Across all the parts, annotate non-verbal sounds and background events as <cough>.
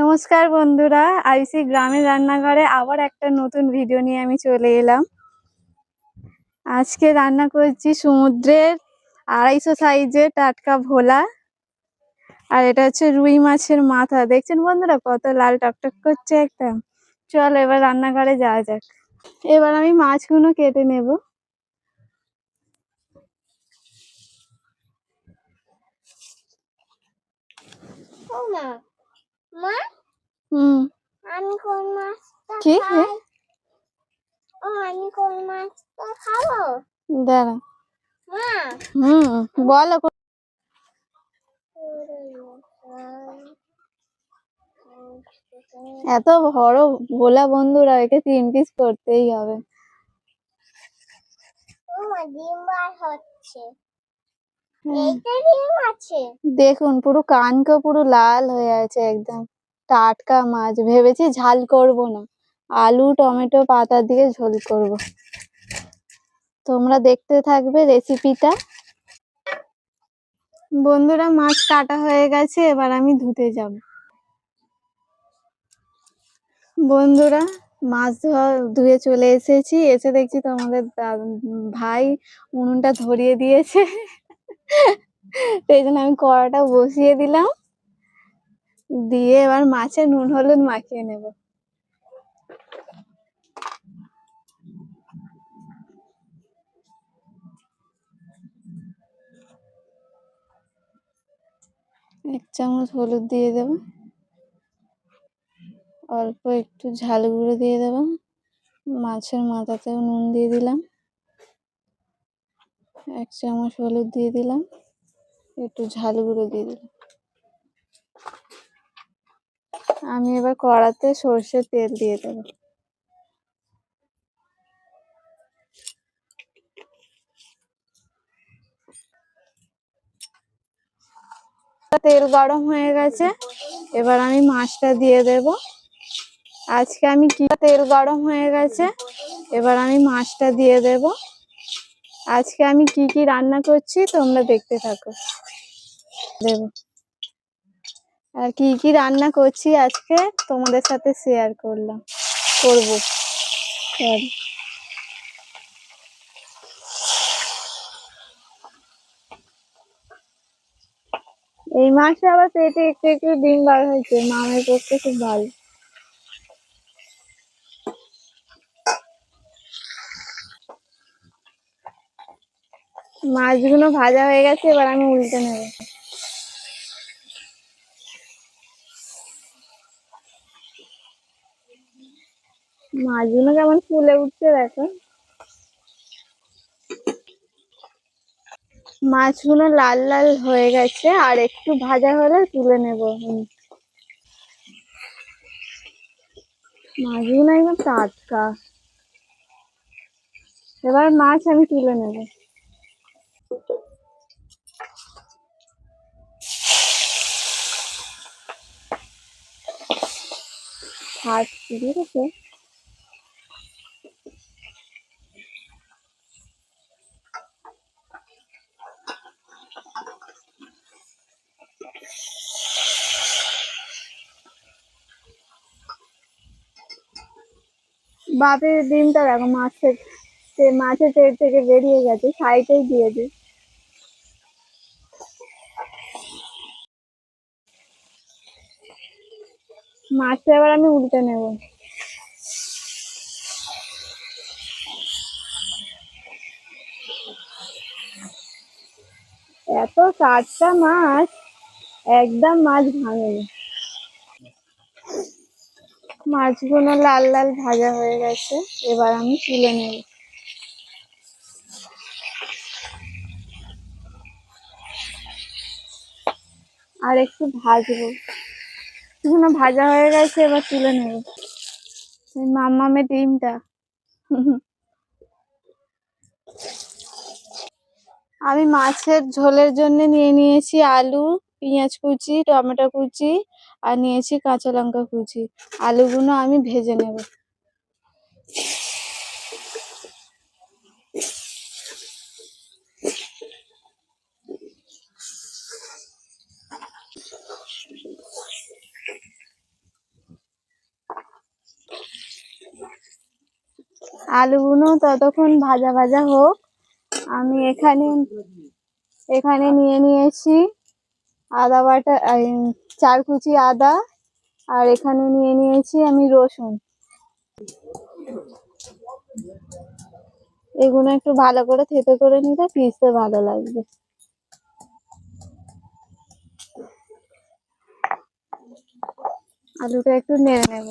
নমস্কার বন্ধুরা, আইসি গ্রামের রান্নাঘরে আবার একটা নতুন ভিডিও নিয়ে আমি চলে এলাম। আজকে রান্না করছি সমুদ্রের আড়াইশো সাইজের টাটকা ভোলা, আর এটা হচ্ছে রুই মাছের মাথা। দেখছেন বন্ধুরা, কত লাল টকটক করছে একদম। চল এবার রান্নাঘরে যাওয়া যাক। এবার আমি মাছগুলো কেটে নেব। ও মা মা? হুম। আমি কোন মাছটা কি? ও আমি কোন মাছটা খাব? দাঁড়া। মা? হুম বলো। এত বড় ভোলা বন্ধুরা একে তিন পিস করতেই হবে। ও ডিম বার হচ্ছে হুম। এইটা ডিম আছে দেখুন পুরো কানকো পুরো লাল হয়ে আছে একদম। টাটকা মাছ ভেবেছি ঝাল করব না। আলু টমেটো পাতা দিয়ে ঝোল করব। তোমরা দেখতে থাকবে রেসিপিটা বন্ধুরা মাছ কাটা হয়ে গেছে এবার আমি ধুতে যাব। বন্ধুরা মাছ ধোয়া ধুয়ে চলে এসেছি। এসে দেখছি তোমাদের ভাই উনুনটা ধরিয়ে দিয়েছে। <laughs> সেই জন্য আমি কড়াটা বসিয়ে দিলাম। দিয়ে এবার মাছে নুন, হলুদ মাখিয়ে নেব। এক চামচ হলুদ দিয়ে দেব। অল্প একটু ঝাল গুঁড়ো দিয়ে দেব। মাছের মাথাতেও নুন দিয়ে দিলাম। এক চামচ হলুদ দিয়ে দিলাম, একটু ঝাল গুঁড়ো দিয়ে দিলাম। আমি এবার কড়াতে সর্ষের তেল দিয়ে দেবো। তেল গরম হয়ে গেছে, এবার আমি মাছটা দিয়ে দেব। আজকে আমি কি তেল গরম হয়ে গেছে, এবার আমি মাছটা দিয়ে দেব। আজকে আমি কি কি রান্না করছি তোমরা দেখতে থাকো। দেব। আর কি কি রান্না করছি আজকে তোমাদের সাথে শেয়ার করলাম। করব. এই মাসে আবার পেটে একটু একটু ডিম বার হয়েছে, মামের পক্ষে খুব ভালো। মাছগুলো ভাজা হয়ে গেছে, এবার আমি উল্টে নেব। মাছগুলো কেমন ফুলে উঠছে দেখো। মাছগুলো লাল লাল হয়ে গেছে, আর একটু ভাজা হলে তুলে নেব। মাছগুলো একদম টাটকা। এবার মাছ আমি তুলে নেব। হাত দিয়ে গেছে বাপের ডিমটা দেখো মাছের মাছের পেট থেকে বেরিয়ে গেছে সাইডেই দিয়েছে। মাছটা এবার আমি উল্টে নেব। এত টাটকা মাছ, একদম মাছ ভাঙেনি। মাছগুলো লাল লাল ভাজা হয়ে গেছে, এবার আমি তুলে নেব। আর একটু ভাজবো। এগুলো ভাজা হয়ে গেছে, এবার তুলে নেব। এই মাম্মামের ডিমটা। আমি মাছের ঝোলের জন্য নিয়ে নিয়েছি আলু, পেঁয়াজ কুচি, টমেটো কুচি আর নিয়েছি কাঁচা লঙ্কা কুচি। আলুগুলো আমি ভেজে নেব। আলুগুলো ততক্ষণ ভাজা ভাজা হোক। আমি এখানে এখানে নিয়ে নিয়েছি আদা বাটা চার কুচি আদা। আর এখানে নিয়ে নিয়েছি আমি রসুন। এগুলো একটু ভালো করে থেতো করে নিতে পিসতে ভালো লাগবে। আলুটা একটু নেড়ে নেব।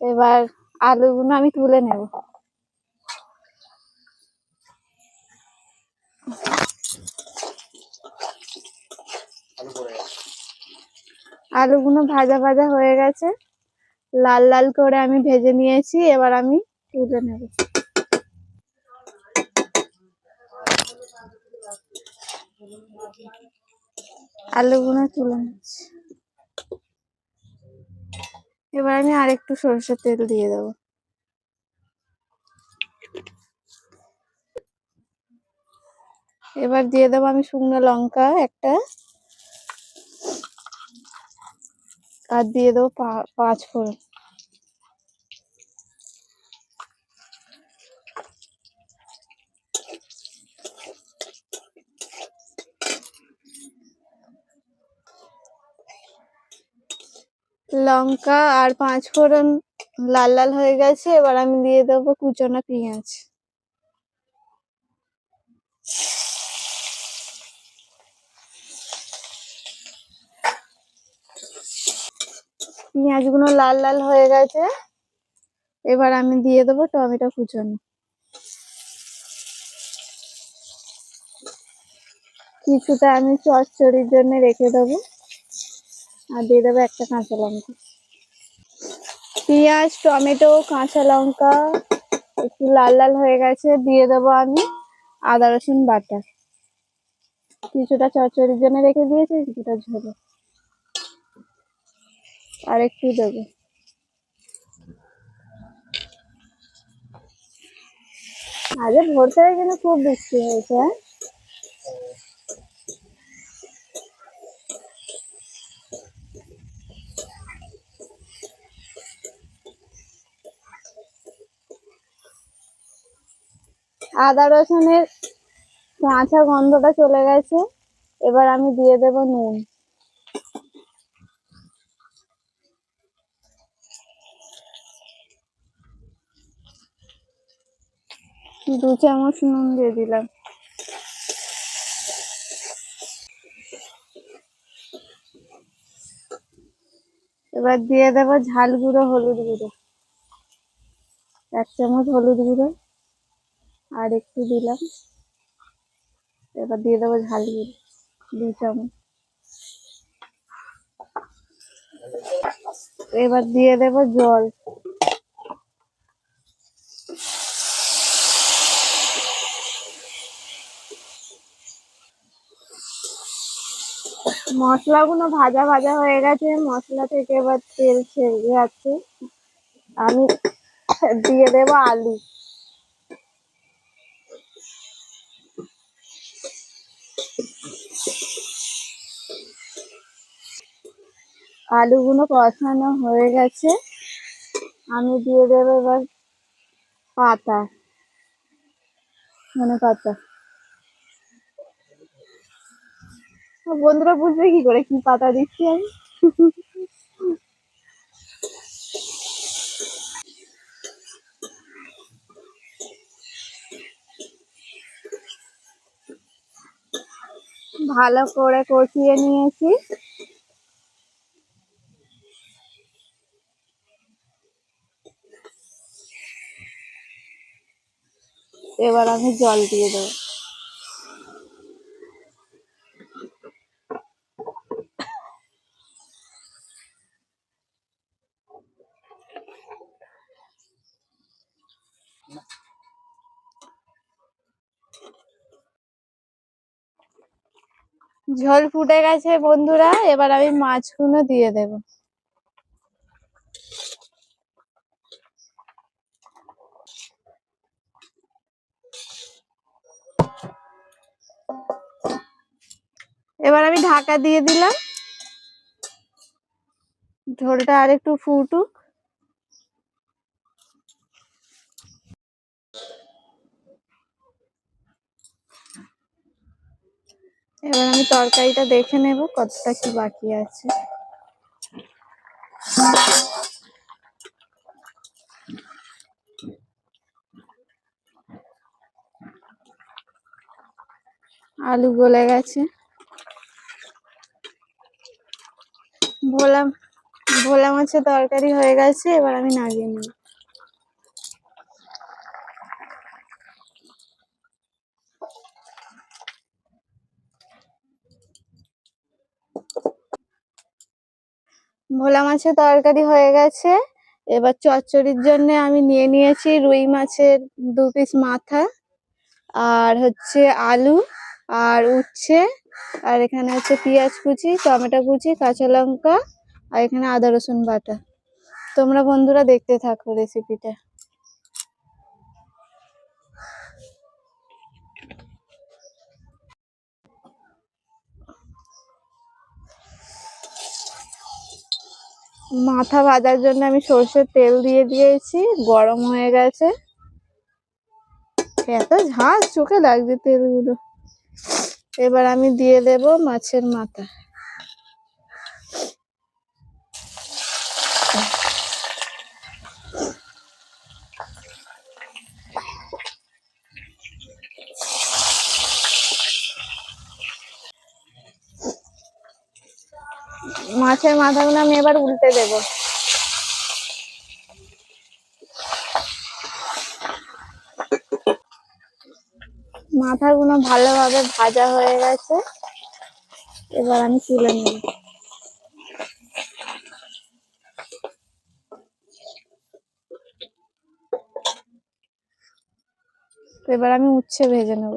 এবার আলুগুলো আমি তুলে নেব। আলুগুলো ভাজা ভাজা হয়ে গেছে। লাল লাল করে আমি ভেজে নিয়েছি, এবার আমি তুলে নেব। আলুগুলো তুলে নিচ্ছি। এবার আমি আর একটু সরষের তেল দিয়ে দেবো। এবার দিয়ে দেবো আমি শুকনো লঙ্কা একটা। আর দিয়ে দেবো পাঁচ ফোড়ন। লঙ্কা আর পাঁচ ফোড়ন লাল লাল হয়ে গেছে, এবার আমি দিয়ে দেবো কুচনো পেঁয়াজ। পেঁয়াজগুলো লাল লাল হয়ে গেছে, এবার আমি দিয়ে দেবো টমেটো কুচনো। কিছুটা আমি চচ্চড়ির জন্য রেখে দেবো। আর দিয়ে দেবো একটা কাঁচা লঙ্কা। পেঁয়াজ, টমেটো, কাঁচা লঙ্কা একটু লাল লাল হয়ে গেছে, দিয়ে দেবো আমি আদা, রসুন, বাটা। কিছুটা চচ্চড়ির জন্য রেখে দিয়েছি, কিছুটা ঝোলে। আর একটু দেবো। আগে ভোর থেকে কিন্তু খুব বৃষ্টি হয়েছে হ্যাঁ? আদা রসুনের কাঁচা গন্ধটা চলে গেছে। এবার আমি দিয়ে দেব নুন। দু চামচ নুন দিয়ে দিলাম। এবার দিয়ে দেবো ঝাল গুঁড়ো, হলুদ গুঁড়ো। এক চামচ হলুদ গুঁড়ো। আর একটু দিলাম। এবার দিয়ে দেবো ঝাল গুঁড়ো দু চামচ। এবার দিয়ে দেবো জল। মশলাগুলো ভাজা ভাজা হয়ে গেছে, মশলা থেকে এবার তেল ছেড়ে যাচ্ছে। আমি দিয়ে দেবো আলু। আলুগুলো কষানো হয়ে গেছে। আমি দিয়ে দেবো এবার পাতা। মানে পাতা। বন্ধুরা, বুঝবে কি করে? কি পাতা দিচ্ছি আমি? ভালো করে কষিয়ে নিয়েছি। এবার আমি জল দিয়ে দেবো। ঝোল ফুটে গেছে, বন্ধুরা। এবার আমি মাছগুলো দিয়ে দেব। এবার আমি ঢাকা দিয়ে দিলাম। ঝোলটা আর একটু ফুটুক। এবার আমি তরকারিটা দেখে নেব কতটা কি বাকি আছে। আলু গলে গেছে। ভোলা ভোলা মাছের তরকারি হয়ে গেছে, এবার আমি নামিয়ে নেব। ভোলা মাছের তরকারি হয়ে গেছে। এবার চচ্চড়ির জন্য আমি নিয়ে নিয়েছি রুই মাছের দু পিস মাথা, আর হচ্ছে আলু, আর উচ্ছে, আর এখানে হচ্ছে পেঁয়াজ কুচি, টমেটো কুচি, কাঁচা লঙ্কা, আর এখানে আদা রসুন বাটা। তোমরা বন্ধুরা দেখতে থাকো রেসিপিটা মাথা ভাজার জন্য আমি সর্ষের তেল দিয়ে দিয়েছি, গরম হয়ে গেছে। এত ঝাঁজ চোখে লাগছে তেলগুলো। এবার আমি দিয়ে দেব মাছের মাথা। মাছের মাথাগুলো আমি এবার উল্টে দেব। মাথাগুলো ভালোভাবে ভাজা হয়ে গেছে। এবার আমি তুলে নেব। এবার আমি উচ্ছে ভেজে নেব।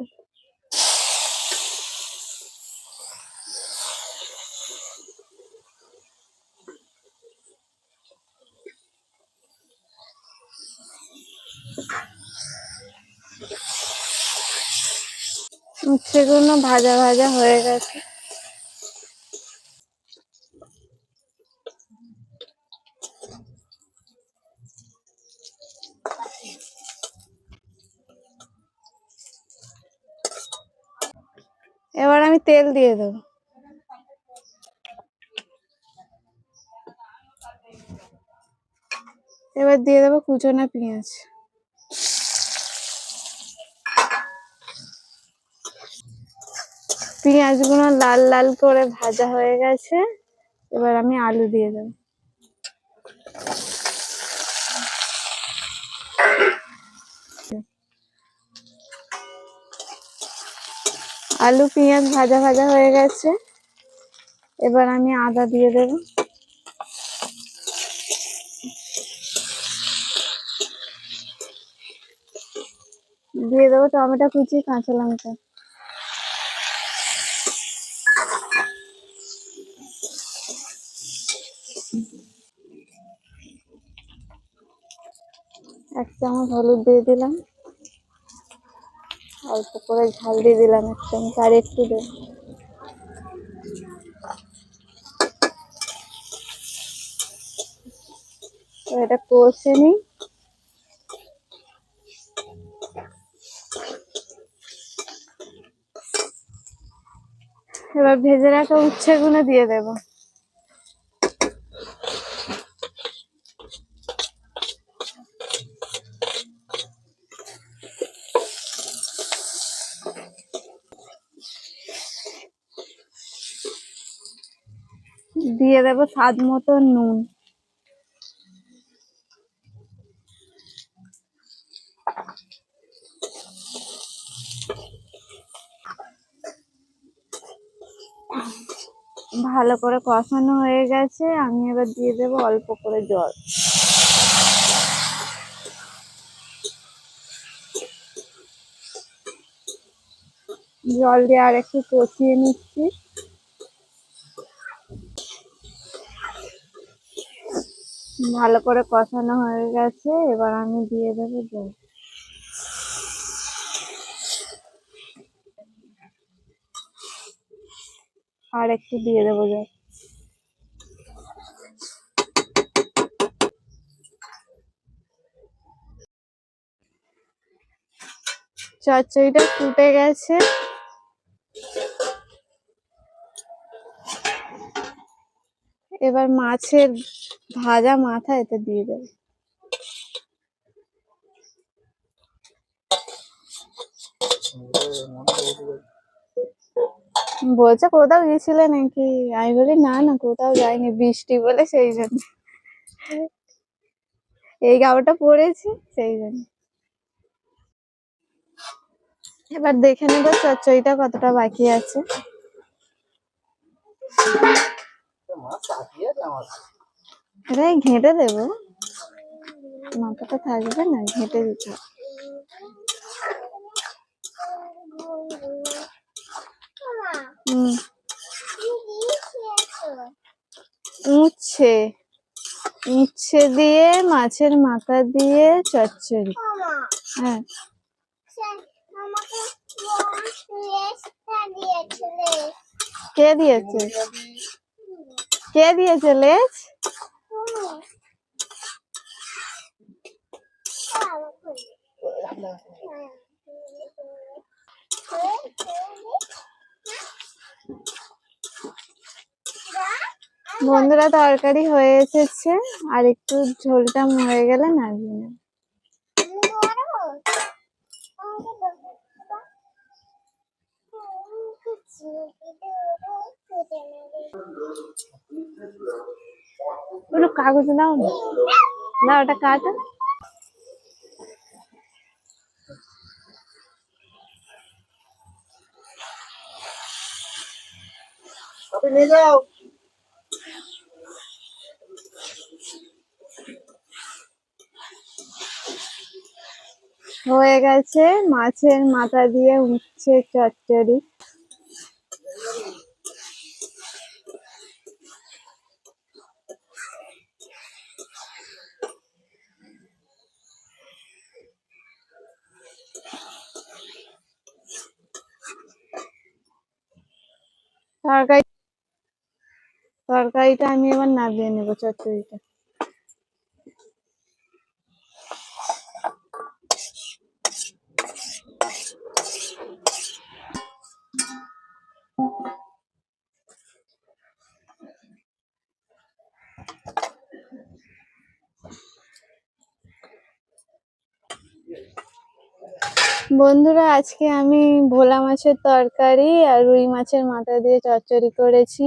উচ্ছেগুলো ভাজা ভাজা হয়ে গেছে। এবার আমি তেল দিয়ে দেবো। এবার দিয়ে দেবো কুচনো পেঁয়াজ। পেঁয়াজগুলো লাল লাল করে ভাজা হয়ে গেছে। এবার আমি আলু দিয়ে দেবো। আলু, পেঁয়াজ ভাজা ভাজা হয়ে গেছে। এবার আমি আদা দিয়ে দেবো। দিয়ে দেবো টমেটো কুচি, কাঁচা লঙ্কা। চামচ হলুদ দিয়ে দিলাম। অল্প করে ঝাল দিয়ে দিলাম এক চামচ আর একটু দেব। এটা কষে নিই। এবার ভেজে রাখা উচ্ছেগুলো দিয়ে দেবো দিয়ে দেবো স্বাদ মতো নুন। ভালো করে কষানো হয়ে গেছে, আমি এবার দিয়ে দেবো অল্প করে জল। জল দিয়ে আর একটু কষিয়ে নিচ্ছি। ভালো করে কষানো হয়ে গেছে, এবার আমি দিয়ে দেবো জল। আর একটু দিয়ে দেবো জল। চচ্চড়িটা ফুটে গেছে। এবার মাছের ভাজা মাথা এতে দিয়ে দেবে। বলছে, কোথাও গেছিলে নাকি? আমি বলি, না না, কোথাও যাইনি, বৃষ্টি বলে সেই জন্য। এই গাবটা পড়েছি, সেই জন্য। এবার দেখে নেব চচ্চড়িটা কতটা বাকি আছে। এটাই ঘেঁটে দেবো। মাথাটা থাকবে না, ঘেঁটে দিতে উচ্ছে উচ্ছে দিয়ে, মাছের মাথা দিয়ে চচ্চড়ি। হ্যাঁ। কে দিয়েছে? কে দিয়েছে, লেজ? বন্ধুরা তরকারি হয়ে এসেছে। আর একটু ঝোলটা মরে গেলে নামিয়ে নেব। ওটা কাগজ দাও না। না ওটা কাটো। নিয়ে যাও। হয়ে গেছে মাছের মাথা দিয়ে উচ্ছে চচ্চড়ি। তরকারি তরকারিটা আমি এবার নামিয়ে নেব চচ্চড়িটা বন্ধুরা, আজকে আমি ভোলা মাছের তরকারি আর রুই মাছের মাথা দিয়ে চচ্চড়ি করেছি।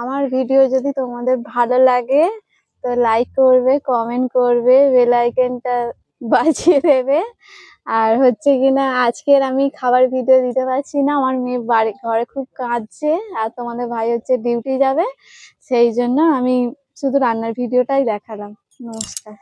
আমার ভিডিও যদি তোমাদের ভালো লাগে, তো লাইক করবে কমেন্ট করবে বেল আইকনটা বাজিয়ে দেবে। আর হচ্ছে কিনা, আজকের আমি খাবার ভিডিও দিতে পারছি না, আমার মেয়ে বাড়ি, ঘরে খুব কাঁদছে আর তোমাদের ভাই হচ্ছে ডিউটি যাবে, সেই জন্য আমি শুধু রান্নার ভিডিওটাই দেখালাম। নমস্কার।